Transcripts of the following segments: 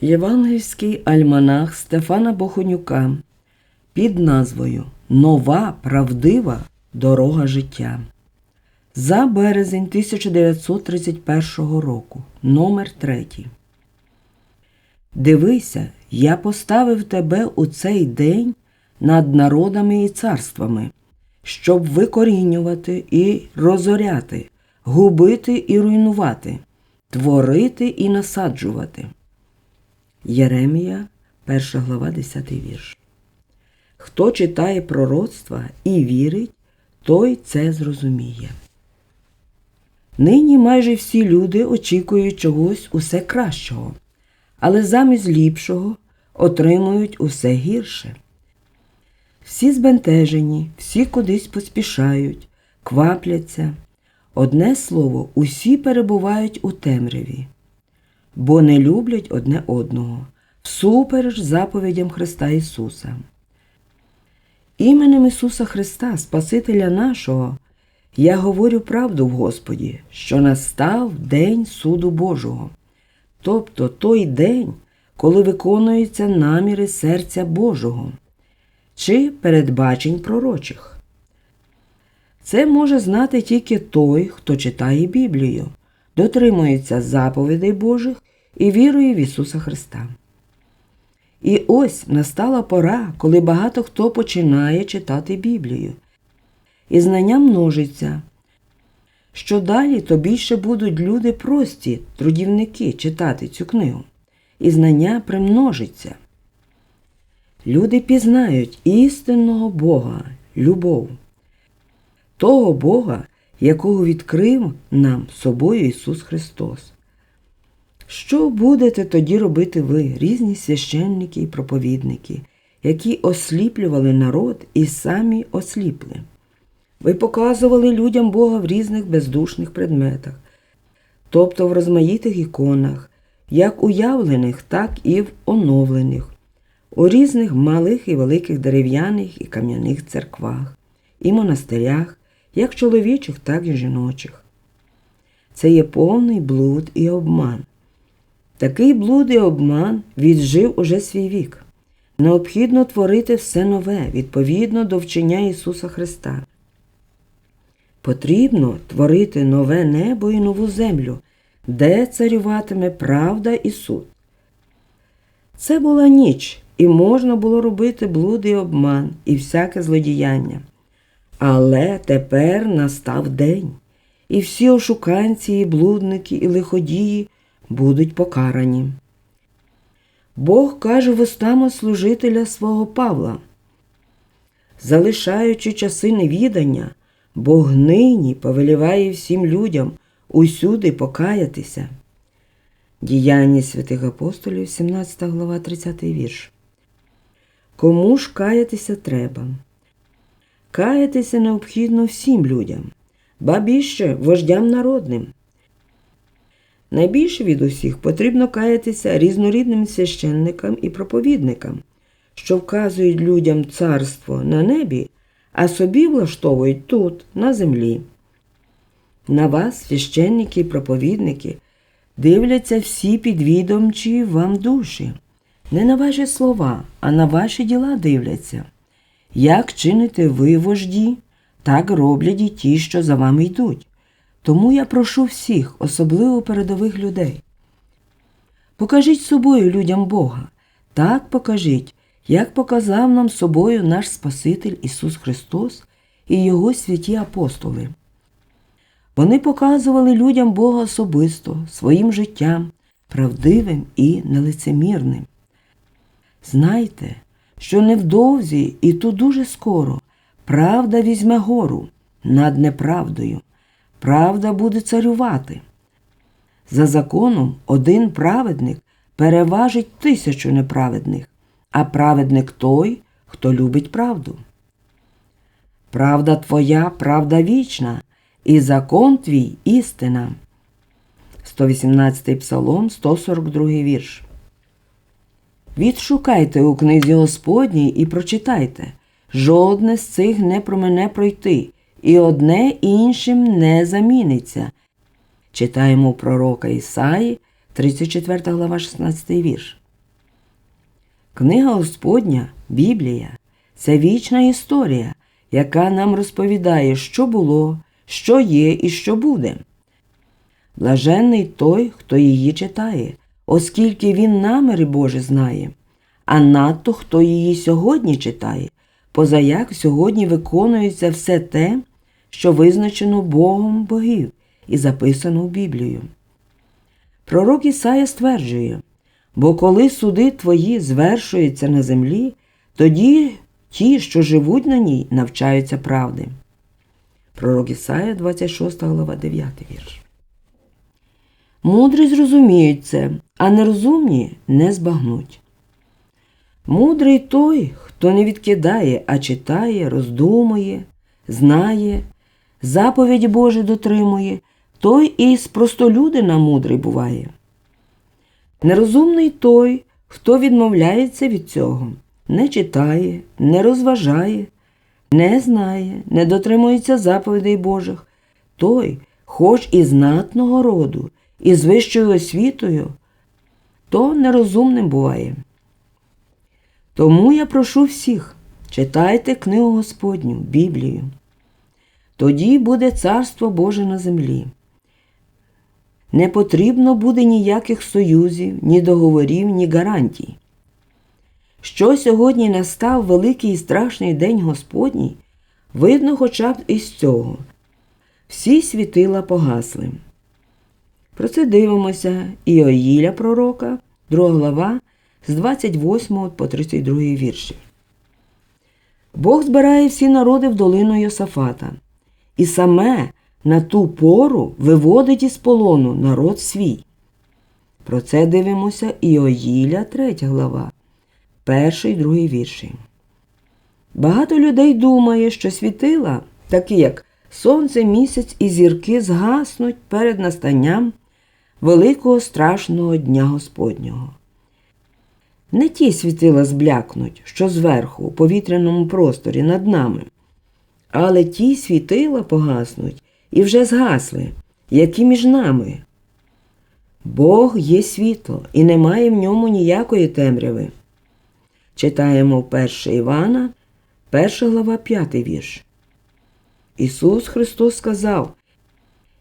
Євангельський альманах Стефана Бохонюка під назвою Нова правдива дорога життя. За березень 1931 року. Номер 3. Дивися, я поставив тебе у цей день над народами і царствами, щоб викорінювати і розоряти, губити і руйнувати, творити і насаджувати. Єремія, 1 глава, 10 вірш. Хто читає пророцтва і вірить, той це зрозуміє. Нині майже всі люди очікують чогось усе кращого, але замість ліпшого отримують усе гірше. Всі збентежені, всі кудись поспішають, квапляться. Одне слово, усі перебувають у темряві, бо не люблять одне одного, всупереч заповідям Христа Ісуса. Іменем Ісуса Христа, Спасителя нашого, я говорю правду в Господі, що настав День суду Божого, тобто той день, коли виконуються наміри серця Божого чи передбачень пророчих. Це може знати тільки той, хто читає Біблію, дотримується заповідей Божих і вірує в Ісуса Христа. І ось настала пора, коли багато хто починає читати Біблію, і знання множиться. Що далі, то більше будуть люди прості, трудівники читати цю книгу, і знання примножиться. Люди пізнають істинного Бога, любов, того Бога, якого відкрив нам собою Ісус Христос. Що будете тоді робити ви, різні священники і проповідники, які осліплювали народ і самі осліпли? Ви показували людям Бога в різних бездушних предметах, тобто в розмаїтих іконах, як уявлених, так і в оновлених, у різних малих і великих дерев'яних і кам'яних церквах, і монастирях, як чоловічих, так і жіночих. Це є повний блуд і обман. Такий блуд і обман віджив уже свій вік. Необхідно творити все нове відповідно до вчення Ісуса Христа. Потрібно творити нове небо і нову землю, де царюватиме правда і суд. Це була ніч, і можна було робити блуд і обман і всяке злодіяння. Але тепер настав день, і всі ошуканці, і блудники, і лиходії будуть покарані. Бог каже вустами служителя свого Павла, залишаючи часи невідання, Бог нині повеліває всім людям усюди покаятися. Діяння святих апостолів, 17 глава, 30 вірш. Кому ж каятися треба? Каятися необхідно всім людям, ба більше вождям народним. Найбільше від усіх потрібно каятися різнорідним священникам і проповідникам, що вказують людям царство на небі, а собі влаштовують тут, на землі. На вас, священники і проповідники, дивляться всі підвідомчі вам душі, не на ваші слова, а на ваші діла дивляться. Як чините ви вожді, так роблять і ті, що за вами йдуть. Тому я прошу всіх, особливо передових людей. Покажіть собою людям Бога. Так покажіть, як показав нам собою наш Спаситель Ісус Христос і Його святі апостоли. Вони показували людям Бога особисто, своїм життям, правдивим і нелицемірним. Знайте, що невдовзі і то дуже скоро правда візьме гору над неправдою правда буде царювати. За законом один праведник переважить тисячу неправедних, а праведник той, хто любить правду. Правда твоя, правда вічна, і закон твій істина. 118 псалом, 142 вірш. Відшукайте у книзі Господній і прочитайте. Жодне з цих не про мене пройти, і одне іншим не заміниться. Читаємо пророка Ісаї, 34 глава, 16 вірш. Книга Господня, Біблія це вічна історія, яка нам розповідає, що було, що є і що буде. Блаженний той, хто її читає, оскільки він наміри Божі знає, а надто хто її сьогодні читає, позаяк сьогодні виконується все те, що визначено Богом богів і записано в Біблію. Пророк Ісая стверджує, бо коли суди твої звершуються на землі, тоді ті, що живуть на ній, навчаються правди. Пророк Ісая, 26 глава, 9 вірш. Мудрі зрозуміють це, а нерозумні не збагнуть. Мудрий той, хто не відкидає, а читає, роздумує, знає, заповіді Божі дотримує, той і з простолюдина мудрий буває. Нерозумний той, хто відмовляється від цього, не читає, не розважає, не знає, не дотримується заповідей Божих, той, хоч і знатного роду, і з вищою освітою, то нерозумним буває. Тому я прошу всіх, читайте книгу Господню, Біблію. Тоді буде Царство Боже на землі. Не потрібно буде ніяких союзів, ні договорів, ні гарантій. Що сьогодні настав великий і страшний день Господній, видно хоча б із цього. Всі світила погасли. Про це дивимося Іоїля пророка, 2 глава, з 28 по 32 вірші. Бог збирає всі народи в долину Йосафата, і саме на ту пору виводить із полону народ свій. Про це дивимося Іоїля, 3 глава, перший і другий вірші. Багато людей думає, що світила, такі як сонце, місяць і зірки згаснуть перед настанням великого страшного дня Господнього. Не ті світила зблякнуть, що зверху, у повітряному просторі над нами, але ті світила погаснуть і вже згасли, які між нами. Бог є світло, і немає в ньому ніякої темряви. Читаємо 1 Івана, 1 глава 5 вірш. Ісус Христос сказав: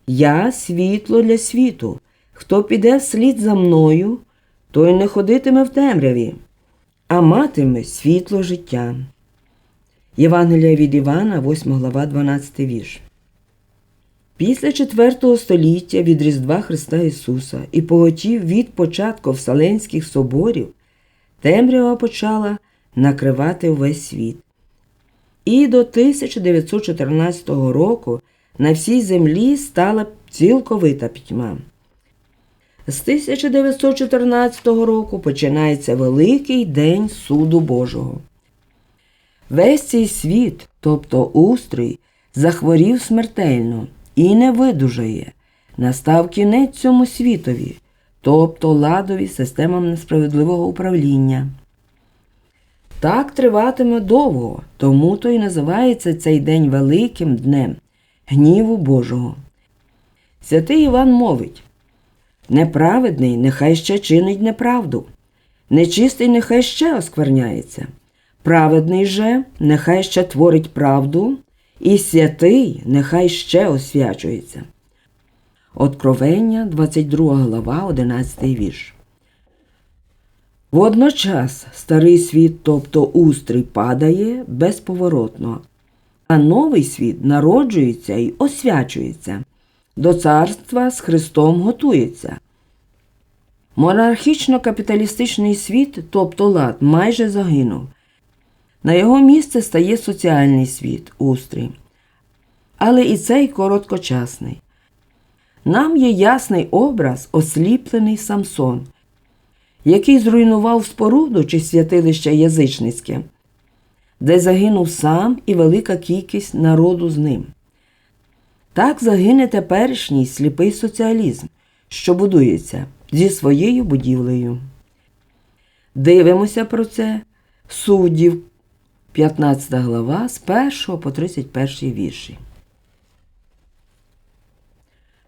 Я світло для світу. Хто піде вслід за мною, той не ходитиме в темряві, а матиме світло життя. Євангелія від Івана, 8 глава, 12 вірш. Після IV століття від Різдва Христа Ісуса і поготів від початку Вселенських соборів, темрява почала накривати увесь світ. І до 1914 року на всій землі стала цілковита пітьма. З 1914 року починається Великий День суду Божого. Весь цей світ, тобто устрій, захворів смертельно і не видужає. Настав кінець цьому світові, тобто ладові системам несправедливого управління. Так триватиме довго, тому то й називається цей день Великим Днем гніву Божого. Святий Іван мовить Неправедний нехай ще чинить неправду, нечистий нехай ще оскверняється, праведний же нехай ще творить правду, і святий нехай ще освячується. Откровення, 22 глава, 11 вірш. Водночас старий світ, тобто устрій, падає безповоротно, а новий світ народжується і освячується до царства з Христом готується. Монархічно-капіталістичний світ, тобто лад, майже загинув. На його місце стає соціальний світ, устрій. Але і цей короткочасний. Нам є ясний образ, осліплений Самсон, який зруйнував споруду чи святилище язичницьке, де загинув сам і велика кількість народу з ним. Так загине теперішній сліпий соціалізм, що будується зі своєю будівлею. Дивимося про це суддів, 15 глава з 1 по 31 вірші.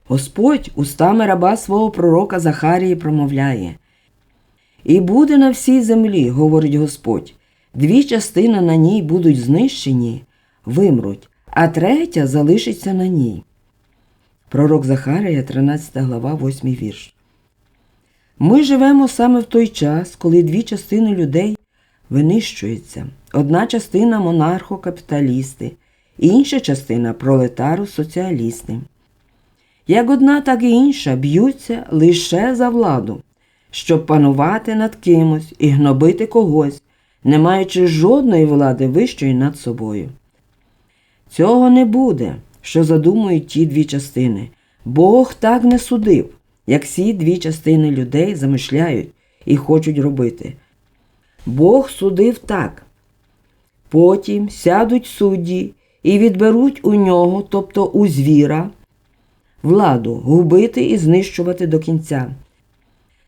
Господь устами раба свого пророка Захарії промовляє І буде на всій землі, говорить Господь. Дві частини на ній будуть знищені, вимруть, а третя залишиться на ній. Пророк Захарія, 13 глава, 8 вірш. Ми живемо саме в той час, коли дві частини людей винищуються. Одна частина монархо-капіталісти, інша частина пролетару-соціалісти. Як одна, так і інша б'ються лише за владу, щоб панувати над кимось і гнобити когось, не маючи жодної влади вищої над собою. Цього не буде, що задумують ті дві частини. Бог так не судив, як ці дві частини людей замишляють і хочуть робити. Бог судив так. Потім сядуть судді і відберуть у нього, тобто у звіра, владу губити і знищувати до кінця.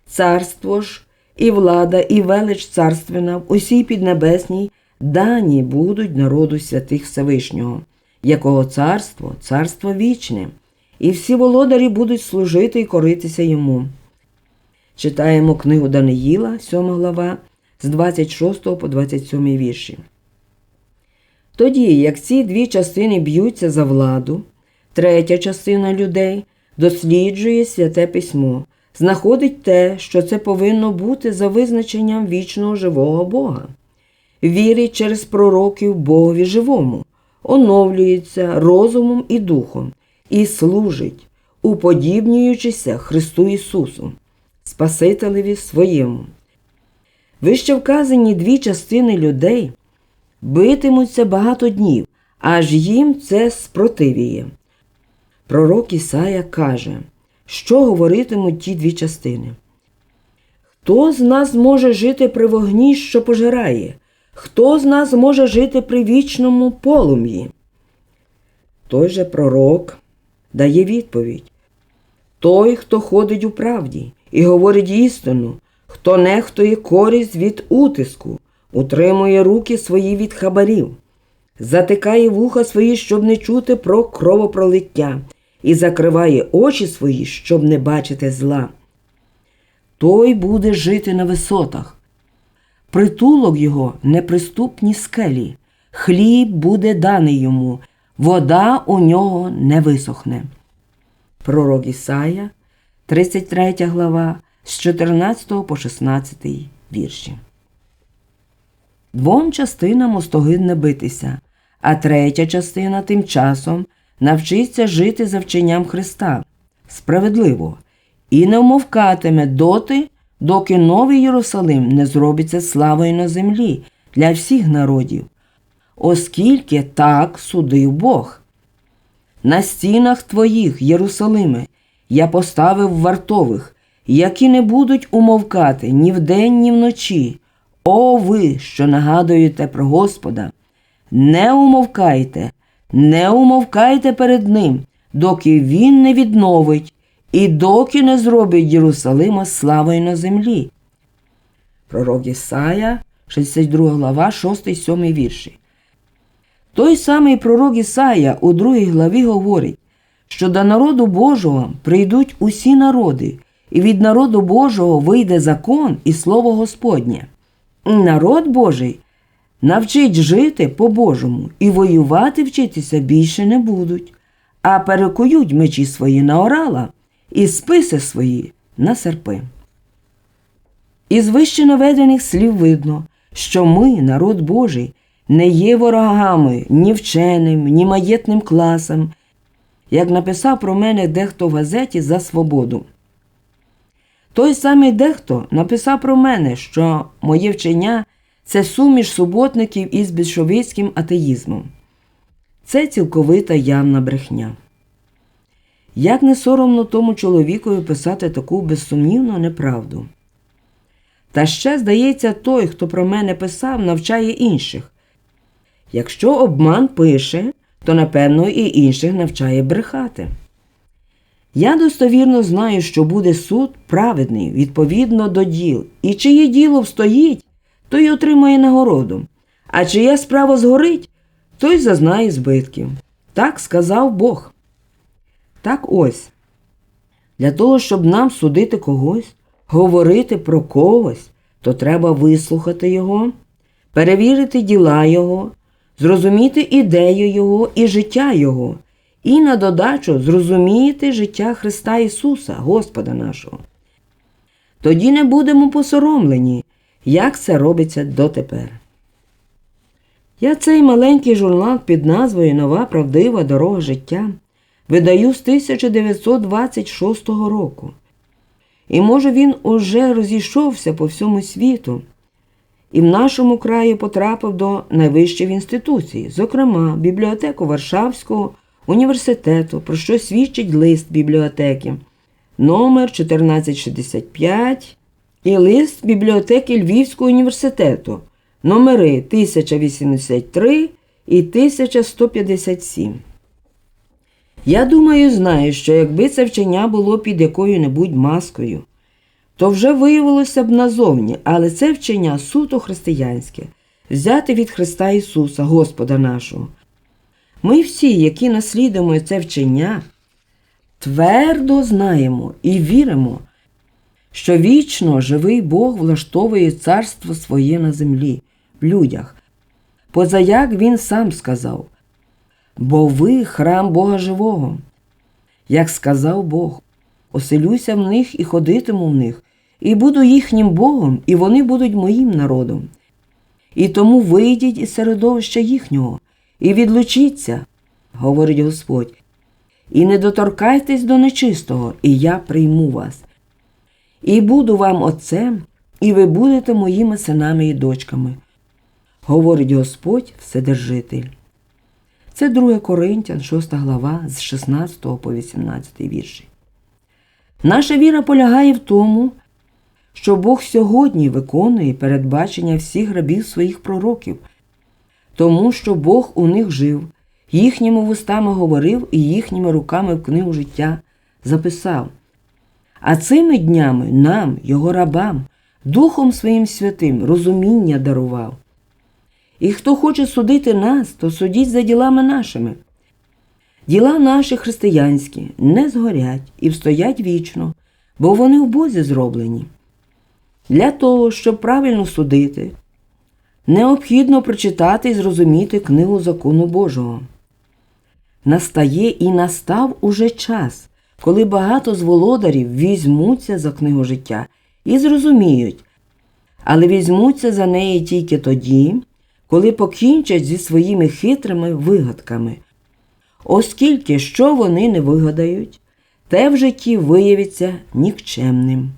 Царство ж і влада, і велич царственна в усій піднебесній дані будуть народу святих Всевишнього, якого царство, царство вічне, і всі володарі будуть служити і коритися йому. Читаємо книгу Даниїла, 7 глава, з 26 по 27 вірші. Тоді, як ці дві частини б'ються за владу, третя частина людей досліджує святе письмо, знаходить те, що це повинно бути за визначенням вічного живого Бога, вірить через пророків Богові живому, оновлюється розумом і духом і служить, уподібнюючися Христу Ісусу, Спасителеві своєму. Вище вказані дві частини людей битимуться багато днів, аж їм це спротивіє. Пророк Ісая каже, що говоритимуть ті дві частини. Хто з нас може жити при вогні, що пожирає? Хто з нас може жити при вічному полум'ї? Той же пророк дає відповідь той, хто ходить у правді і говорить істину, хто нехтує користь від утиску, утримує руки свої від хабарів, затикає вуха свої, щоб не чути про кровопролиття, і закриває очі свої, щоб не бачити зла. Той буде жити на висотах. Притулок його неприступні скелі, хліб буде даний йому, вода у нього не висохне. Пророк Ісая, 33 глава, з 14 по 16 вірші. Двом частинам остогидне битися, а третя частина тим часом навчиться жити за вченням Христа справедливо і не вмовкатиме доти, доки новий Єрусалим не зробиться славою на землі для всіх народів, оскільки так судив Бог. На стінах твоїх, Єрусалиме, я поставив вартових, які не будуть умовкати ні вдень, ні вночі. О ви, що нагадуєте про Господа, не умовкайте, не умовкайте перед Ним, доки Він не відновить і доки не зробить Єрусалима славою на землі. Пророк Ісая, 62 глава, 6 7 вірші. Той самий пророк Ісая у другій главі говорить, що до народу Божого прийдуть усі народи, і від народу Божого вийде закон і слово Господнє. Народ Божий навчить жити по-божому і воювати вчитися більше не будуть, а перекують мечі свої на орала і списи свої на серпи. Із вище наведених слів видно, що ми, народ Божий, не є ворогами ні вченим, ні маєтним класам, як написав про мене дехто в газеті за свободу. Той самий дехто написав про мене, що моє вчення це суміш суботників із більшовицьким атеїзмом. Це цілковита явна брехня. Як не соромно тому чоловікові писати таку безсумнівну неправду. Та ще, здається, той, хто про мене писав, навчає інших. Якщо обман пише, то напевно і інших навчає брехати. Я достовірно знаю, що буде суд праведний відповідно до діл, і чиє діло встоїть, той отримає нагороду, а чия справа згорить, той зазнає збитків. Так сказав Бог. Так ось. Для того, щоб нам судити когось, говорити про когось, то треба вислухати Його, перевірити діла Його, зрозуміти ідею Його і життя Його, і на додачу зрозуміти життя Христа Ісуса, Господа нашого. Тоді не будемо посоромлені, як це робиться дотепер. Я цей маленький журнал під назвою Нова правдива дорога життя видаю з 1926 року. І може він уже розійшовся по всьому світу, і в нашому краї потрапив до найвищих інституцій, зокрема бібліотеку Варшавського університету, про що свідчить лист бібліотеки номер 1465 і лист бібліотеки Львівського університету номери 1083 і 1157. Я думаю, знаю, що якби це вчення було під якою-небудь маскою, то вже виявилося б назовні, але це вчення суто християнське, взяте від Христа Ісуса, Господа нашого. Ми всі, які наслідуємо це вчення, твердо знаємо і віримо, що вічно живий Бог влаштовує царство своє на землі, в людях, позаяк Він сам сказав, бо ви храм Бога живого. Як сказав Бог, оселюся в них і ходитиму в них, і буду їхнім Богом, і вони будуть моїм народом. І тому вийдіть із середовища їхнього, і відлучіться, говорить Господь, і не доторкайтесь до нечистого, і я прийму вас. І буду вам отцем, і ви будете моїми синами і дочками, говорить Господь Вседержитель. Це 2 Коринтян, 6 глава, з 16 по 18 вірші. Наша віра полягає в тому, що Бог сьогодні виконує передбачення всіх рабів своїх пророків, тому що Бог у них жив, їхніми вустами говорив і їхніми руками в книгу життя записав. А цими днями нам, його рабам, Духом Своїм Святим розуміння дарував. І хто хоче судити нас, то судіть за ділами нашими. Діла наші християнські не згорять і встоять вічно, бо вони в Бозі зроблені. Для того, щоб правильно судити, необхідно прочитати і зрозуміти книгу закону Божого. Настає і настав уже час, коли багато з володарів візьмуться за книгу життя і зрозуміють, але візьмуться за неї тільки тоді, коли покінчать зі своїми хитрими вигадками, оскільки що вони не вигадають, те в житті виявиться нікчемним.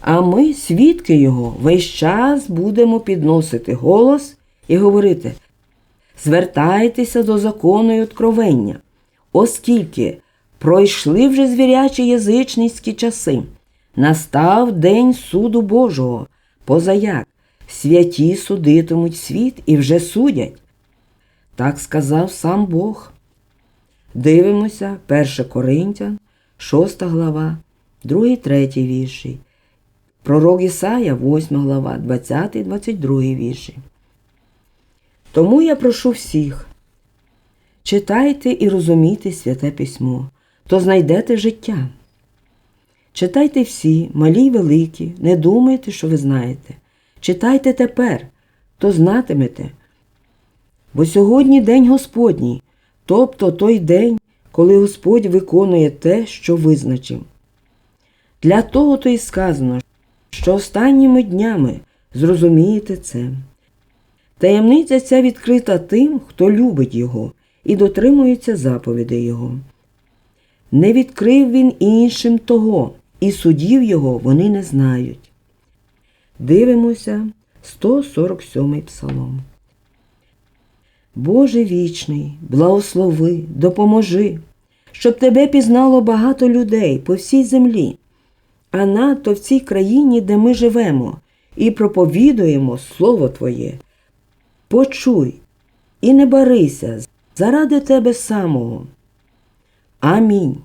А ми, свідки його, весь час будемо підносити голос і говорити звертайтеся до закону і откровення, оскільки пройшли вже звірячі язичницькі часи, настав день суду Божого, позаяк святі судитимуть світ і вже судять. Так сказав сам Бог. Дивимося 1 Коринтян, 6 глава, 2, 3 вірші. Пророк Ісая, 8 глава, 20, 22 вірші. Тому я прошу всіх, читайте і розумійте святе письмо, то знайдете життя. Читайте всі, малі й великі, не думайте, що ви знаєте. Читайте тепер, то знатимете. Бо сьогодні день Господній, тобто той день, коли Господь виконує те, що визначив. Для того то й сказано, що останніми днями зрозумієте це. Таємниця ця відкрита тим, хто любить Його і дотримується заповідей Його. Не відкрив він іншим того, і судів його вони не знають. Дивимося 147 псалом. Боже вічний, благослови, допоможи, щоб тебе пізнало багато людей по всій землі, а надто в цій країні, де ми живемо, і проповідуємо Слово Твоє. Почуй і не барися заради тебе самого. Амінь.